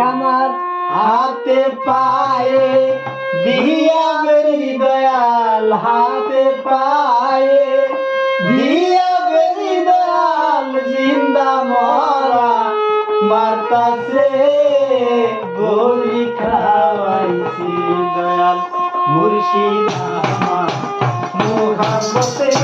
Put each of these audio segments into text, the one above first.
আমার হাতে পায়ে, দিয়া মেরি দয়াল হাতে পায়ে, দিয়া মেরি দয়াল জিন্দা মরা মাতা সে বলি খাওয়াইছি দয়াল মুর্শিদ আমার। মোহাম্মতের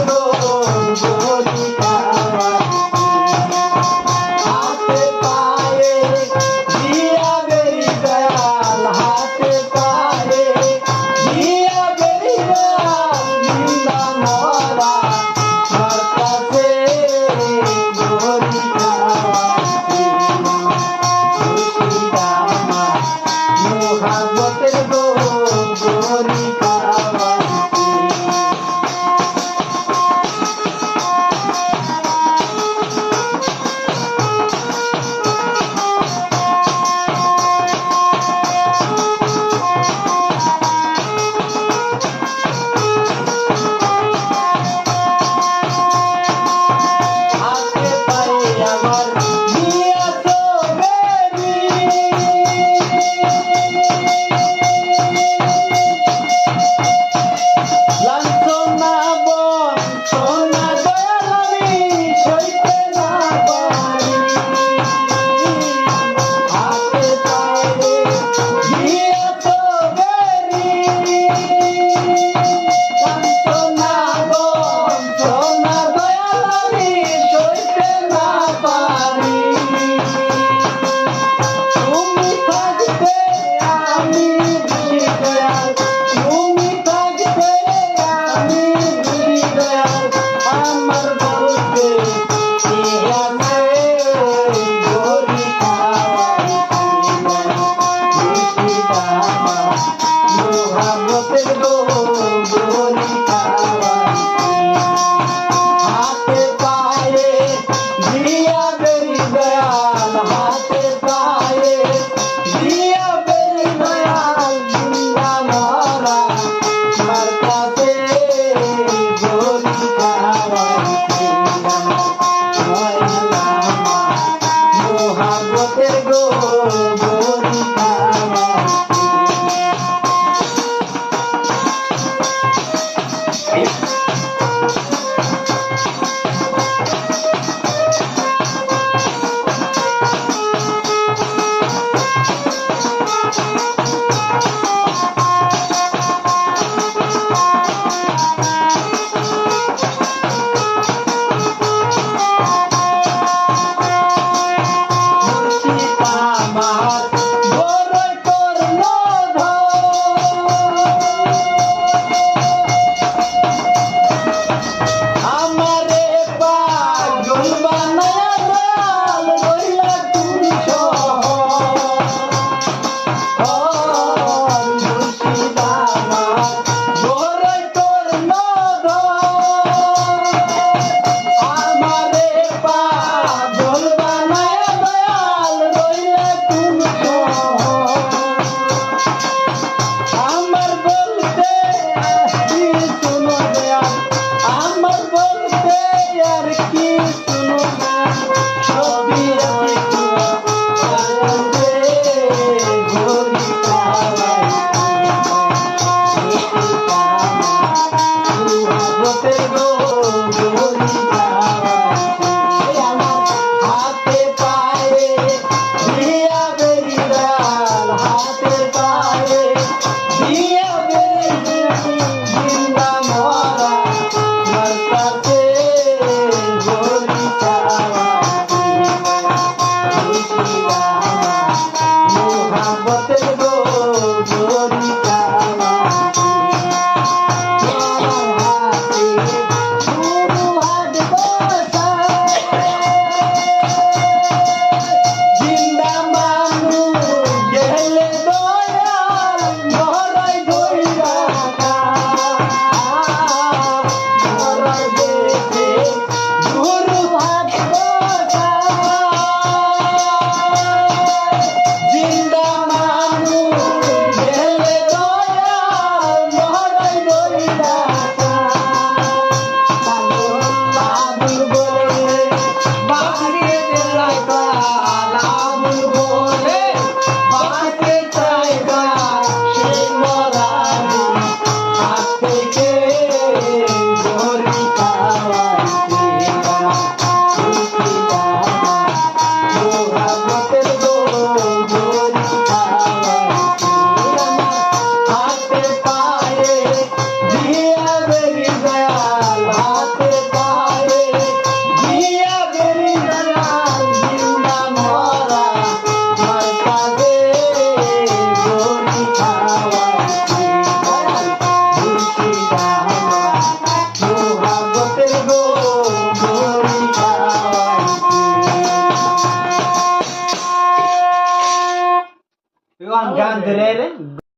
Guerrero